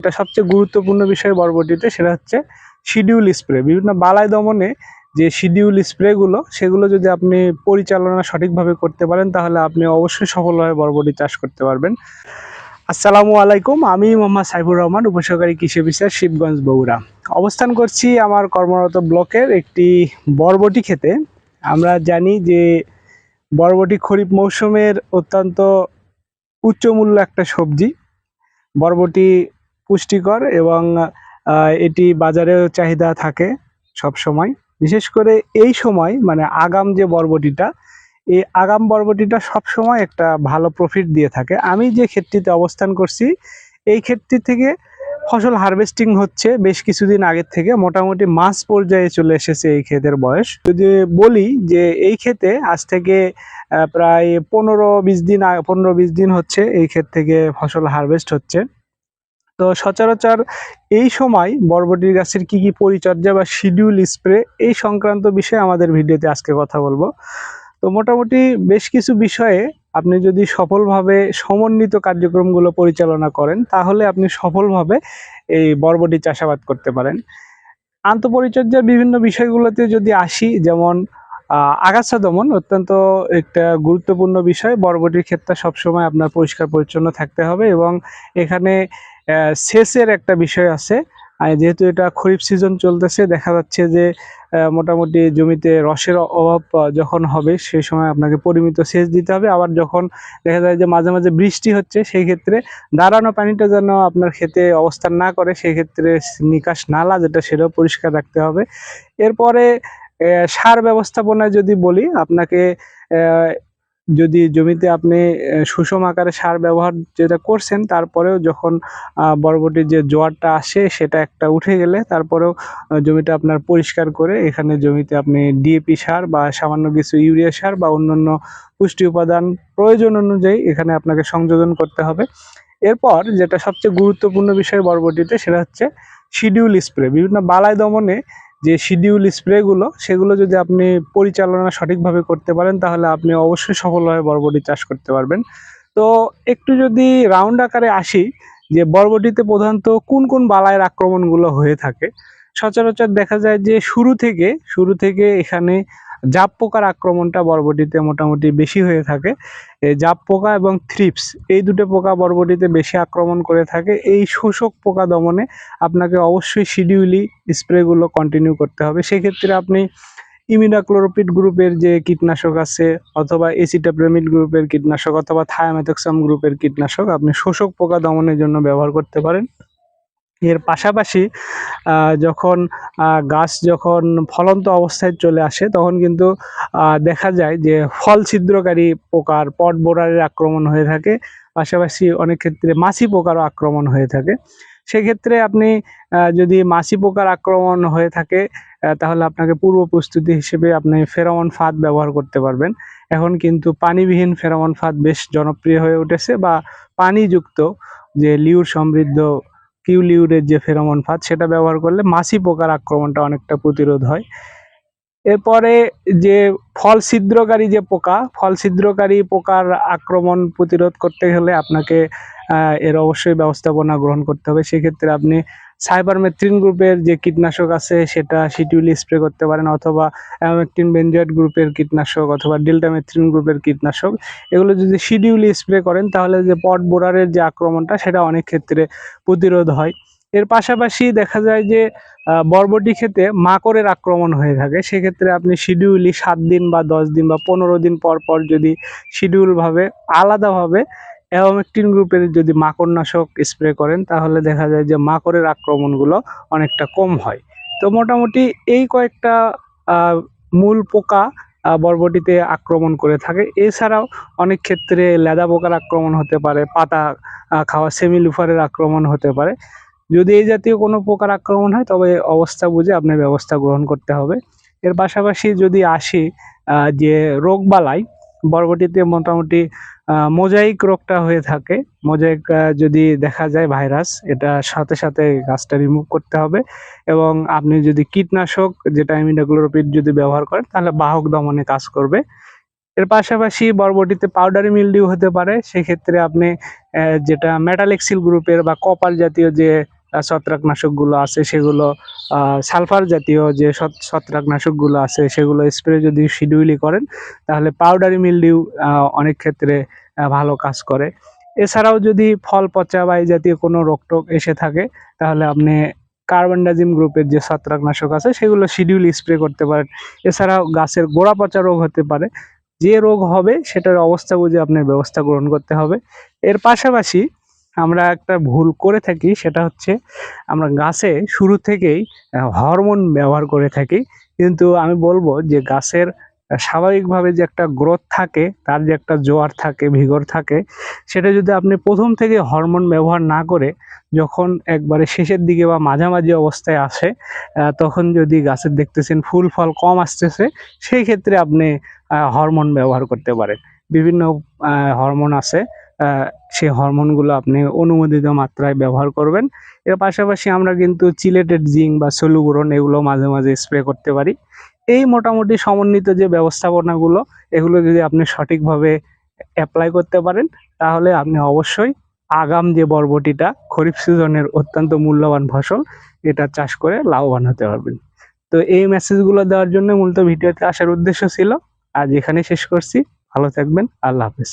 এটা সবচেয়ে গুরুত্বপূর্ণ বিষয় বরবটিতে, সেটা হচ্ছে শিডিউল স্প্রে। বিভিন্ন বালাই দমনে যে শিডিউল স্প্রেগুলো, সেগুলো যদি আপনি পরিচালনা সঠিকভাবে করতে পারেন, তাহলে আপনি অবশ্যই সফলভাবে বরবটি চাষ করতে পারবেন। আসসালামু আলাইকুম, আমি মোহাম্মদ সাইফুর রহমান, উপসহকারী কৃষি অফিসার শিবগঞ্জ বগুড়া। অবস্থান করছি আমার কর্মরত ব্লকের একটি বরবটি খেতে আমরা জানি যে বরবটি খরিফ মৌসুমের অত্যন্ত উচ্চমূল্য একটা সবজি। বরবটি পুষ্টিকর এবং এটি বাজারেও চাহিদা থাকে সব সময় বিশেষ করে এই সময় মানে আগাম যে বরবটিটা, এই আগাম বরবটিটা সব সময় একটা ভালো প্রফিট দিয়ে থাকে। আমি যে ক্ষেত্রটিতে অবস্থান করছি, এই ক্ষেত্রটি থেকে ফসল হারভেস্টিং হচ্ছে বেশ কিছুদিন আগের থেকে। মোটামুটি মাস পর্যায়ে চলে এসেছে এই ক্ষেতের বয়স। যদি বলি যে এই ক্ষেতে আজ থেকে প্রায় পনেরো বিশ দিন পনেরো বিশ দিন হচ্ছে এই ক্ষেত থেকে ফসল হারভেস্ট হচ্ছে। তো সচরাচর এই সময় বরবটির গাছের কি কি পরিচর্যা বা শিডিউল স্প্রে এই সংক্রান্ত বিষয়ে আমাদের ভিডিওতে আজকে কথা বলব। তো মোটামুটি বেশ কিছু বিষয়ে আপনি যদি সফলভাবে সমন্বিত কার্যক্রমগুলো পরিচালনা করেন, তাহলে আপনি সফলভাবে এই বরবটি চাষাবাদ করতে পারেন। আন্তপরিচর্যার বিভিন্ন বিষয়গুলোতে যদি আসি, যেমন আগাছা দমন অত্যন্ত একটা গুরুত্বপূর্ণ বিষয়। বরবটির ক্ষেত্রে সবসময় আপনার পরিষ্কার পরিচ্ছন্ন থাকতে হবে এবং এখানে সেচের একটা বিষয় আছে। যেহেতু এটা খরিফ সিজন চলতেছে, দেখা যাচ্ছে যে মোটামুটি জমিতে রসের অভাব যখন হবে সেই সময় আপনাকে পরিমিত সেচ দিতে হবে। আবার যখন দেখা যায় যে মাঝে মাঝে বৃষ্টি হচ্ছে, সেই ক্ষেত্রে দাঁড়ানো পানিটা যেন আপনার ক্ষেতে অবস্থান না করে, সেই ক্ষেত্রে নিকাশ নালা যেটা, সেটাও পরিষ্কার রাখতে হবে। এরপরে সার ব্যবস্থাপনায় যদি বলি, আপনাকে যদি জমিতে আপনি সুষম আকারে সার ব্যবহার যেটা করছেন, তারপরেও যখন বরবটির যে জোয়ারটা আসে, সেটা একটা উঠে গেলে তারপরেও জমিটা আপনার পরিষ্কার করে এখানে জমিতে আপনি ডিএপি সার বা সামান্য কিছু ইউরিয়া সার বা অন্যান্য পুষ্টি উপাদান প্রয়োজন অনুযায়ী এখানে আপনাকে সংযোজন করতে হবে। এরপর যেটা সবচেয়ে গুরুত্বপূর্ণ বিষয় বরবটিতে, সেটা হচ্ছে শিডিউল স্প্রে। বিভিন্ন বালাই দমনে যে শিডিউল স্প্রেগুলো সেগুলো যদি আপনি পরিচালনা সঠিকভাবে করতে পারেন, তাহলে আপনি অবশ্যই সফলভাবে বরবটি চাষ করতে পারবেন। তো একটু যদি রাউন্ড আকারে আসি, যে বরবটিতে প্রধানত কোন কোন বালায়ের আক্রমণগুলো হয়ে থাকে, সচরাচর দেখা যায় যে শুরু থেকে শুরু থেকে এখানে জাপ পোকার আক্রমণটা বরবটিতে মোটামুটি বেশি হয়ে থাকে। জাপ পোকা এবং থ্রিপস, এই দুটো পোকা বরবটিতে বেশি আক্রমণ করে থাকে। এই শোষক পোকা দমনে আপনাকে অবশ্যই শিডিউলি স্প্রেগুলো কন্টিনিউ করতে হবে। সেক্ষেত্রে আপনি ইমিডাক্লোরোপিড গ্রুপের যে কীটনাশক আছে অথবা এসিটাপ্রেমিড গ্রুপের কীটনাশক অথবা থায়ামেথক্সাম গ্রুপের কীটনাশক আপনি শোষক পোকা দমনের জন্য ব্যবহার করতে পারেন। এর পাশাপাশি যখন গাছ যখন ফলন্ত অবস্থায় চলে আসে, তখন কিন্তু দেখা যায় যে ফল ছিদ্রকারী পোকার পট বোরারের আক্রমণ হয়ে থাকে। পাশাপাশি অনেক ক্ষেত্রে মাছি পোকারও আক্রমণ হয়ে থাকে। সেক্ষেত্রে আপনি যদি মাছি পোকার আক্রমণ হয়ে থাকে তাহলে আপনাকে পূর্ব প্রস্তুতি হিসেবে আপনি ফেরোমন ফাঁদ ব্যবহার করতে পারবেন। এখন কিন্তু পানিবিহীন ফেরোমন ফাঁদ বেশ জনপ্রিয় হয়ে উঠেছে বা পানিযুক্ত যে লিউর সমৃদ্ধ কিউলিউরের যে ফেরোমন ফাঁদ, সেটা ব্যবহার করলে মাছি পোকার আক্রমণটা অনেকটা প্রতিরোধ হয়। এরপরে যে ফল ছিদ্রকারী যে পোকা ফল ছিদ্রকারী পোকার আক্রমণ প্রতিরোধ করতে হলে আপনাকে এর অবশ্যই ব্যবস্থাপনা গ্রহণ করতে হবে। সেক্ষেত্রে আপনি সাইবারমেথ্রিন গ্রুপের যে কীটনাশক আছে, সেটা শিটিউলি স্প্রে করতে পারেন অথবা অ্যামেকটিন বেনজয়েড গ্রুপের কীটনাশক অথবা ডেল্টামেথ্রিন গ্রুপের কীটনাশক। এগুলো যদি শিডিউলি স্প্রে করেন, তাহলে যে পট বোরারের যে আক্রমণটা, সেটা অনেক ক্ষেত্রে প্রতিরোধ হয়। এর পাশাপাশি দেখা যায় যে বরবটি ক্ষেতে মাকড়ের আক্রমণ হয়ে থাকে। সেক্ষেত্রে আপনি শিডিউলি সাত দিন বা দশ দিন বা পনেরো দিন পর পর যদি শিডিউলভাবে আলাদাভাবে অ্যাওমেকটিন গ্রুপের যদি মাকড়নাশক স্প্রে করেন, তাহলে দেখা যায় যে মাকড়ের আক্রমণগুলো অনেকটা কম হয়। তো মোটামুটি এই কয়েকটা মূল পোকা বরবটিতে আক্রমণ করে থাকে। এছাড়াও অনেক ক্ষেত্রে লেদা পোকার আক্রমণ হতে পারে, পাতা খাওয়া সেমিলুফারের আক্রমণ হতে পারে। যদি এই জাতীয় কোনো পোকার আক্রমণ হয়, তবে অবস্থা বুঝে আপনার ব্যবস্থা গ্রহণ করতে হবে। এর পাশাপাশি যদি আসি যে রোগবালাই, বরবটিতে মোটামুটি মোজাইক রোগটা হয়ে থাকে। মোজাইক যদি দেখা যায় ভাইরাস, এটা সাথে সাথে গাছটা রিমুভ করতে হবে এবং আপনি যদি কীটনাশক যেটা ইমিডাক্লোরোপিড যদি ব্যবহার করেন, তাহলে বাহক দমনে কাজ করবে। এর পাশাপাশি বরবটিতে পাউডারি মিলডিউ হতে পারে। সেক্ষেত্রে আপনি যেটা মেটালেক্সিল গ্রুপের বা কপার জাতীয় যে ছত্রাকনাশকগুলো আছে, সেগুলো সালফার জাতীয় যে ছত- ছত্রাকনাশকগুলো আছে, সেগুলো স্প্রে যদি শিডিউলি করেন, তাহলে পাউডারি মিলডিউ অনেক ক্ষেত্রে ভালো কাজ করে। এছাড়াও যদি ফল পচা বা এই জাতীয় কোনো রোগটোগ এসে থাকে, তাহলে আপনি কার্বনডাজিম গ্রুপের যে ছত্রাকনাশক আছে, সেগুলো শিডিউল স্প্রে করতে পারেন। এছাড়াও গাছের গোড়া পচা রোগ হতে পারে। যে রোগ হবে, সেটার অবস্থা বুঝে আপনার ব্যবস্থা গ্রহণ করতে হবে। এর পাশাপাশি আমরা একটা ভুল করে থাকি, সেটা হচ্ছে আমরা গাছে শুরু থেকেই হরমোন ব্যবহার করে থাকি। কিন্তু আমি বলব যে গাছের স্বাভাবিকভাবে যে একটা গ্রোথ থাকে, তার যে একটা জোয়ার থাকে, ভিগর থাকে, সেটা যদি আপনি প্রথম থেকে হরমোন ব্যবহার না করে যখন একবারে শেষের দিকে বা মাঝামাঝি অবস্থায় আসে তখন যদি গাছের দেখতেছেন ফুল ফল কম আসতেছে, সেই ক্ষেত্রে আপনি হরমোন ব্যবহার করতে পারেন। বিভিন্ন হরমোন আছে সেই হরমোনগুলো আপনি অনুমোদিত মাত্রায় ব্যবহার করবেন। এর পাশাপাশি আমরা কিন্তু চিলেটেড জিঙ্ক বা সলুগুরন এগুলো মাঝে মাঝে স্প্রে করতে পারি। এই মোটামুটি সমন্বিত যে ব্যবস্থাপনাগুলো, এগুলো যদি আপনি সঠিকভাবে অ্যাপ্লাই করতে পারেন, তাহলে আপনি অবশ্যই আগাম যে বরবটিটা, খরিফ সিজনের অত্যন্ত মূল্যবান ফসল, এটা চাষ করে লাভবান হতে পারবেন। তো এই মেসেজগুলো দেওয়ার জন্য মূলত ভিডিওতে আসার উদ্দেশ্য ছিল। আজ এখানে শেষ করছি। ভালো থাকবেন। আল্লাহ হাফেজ।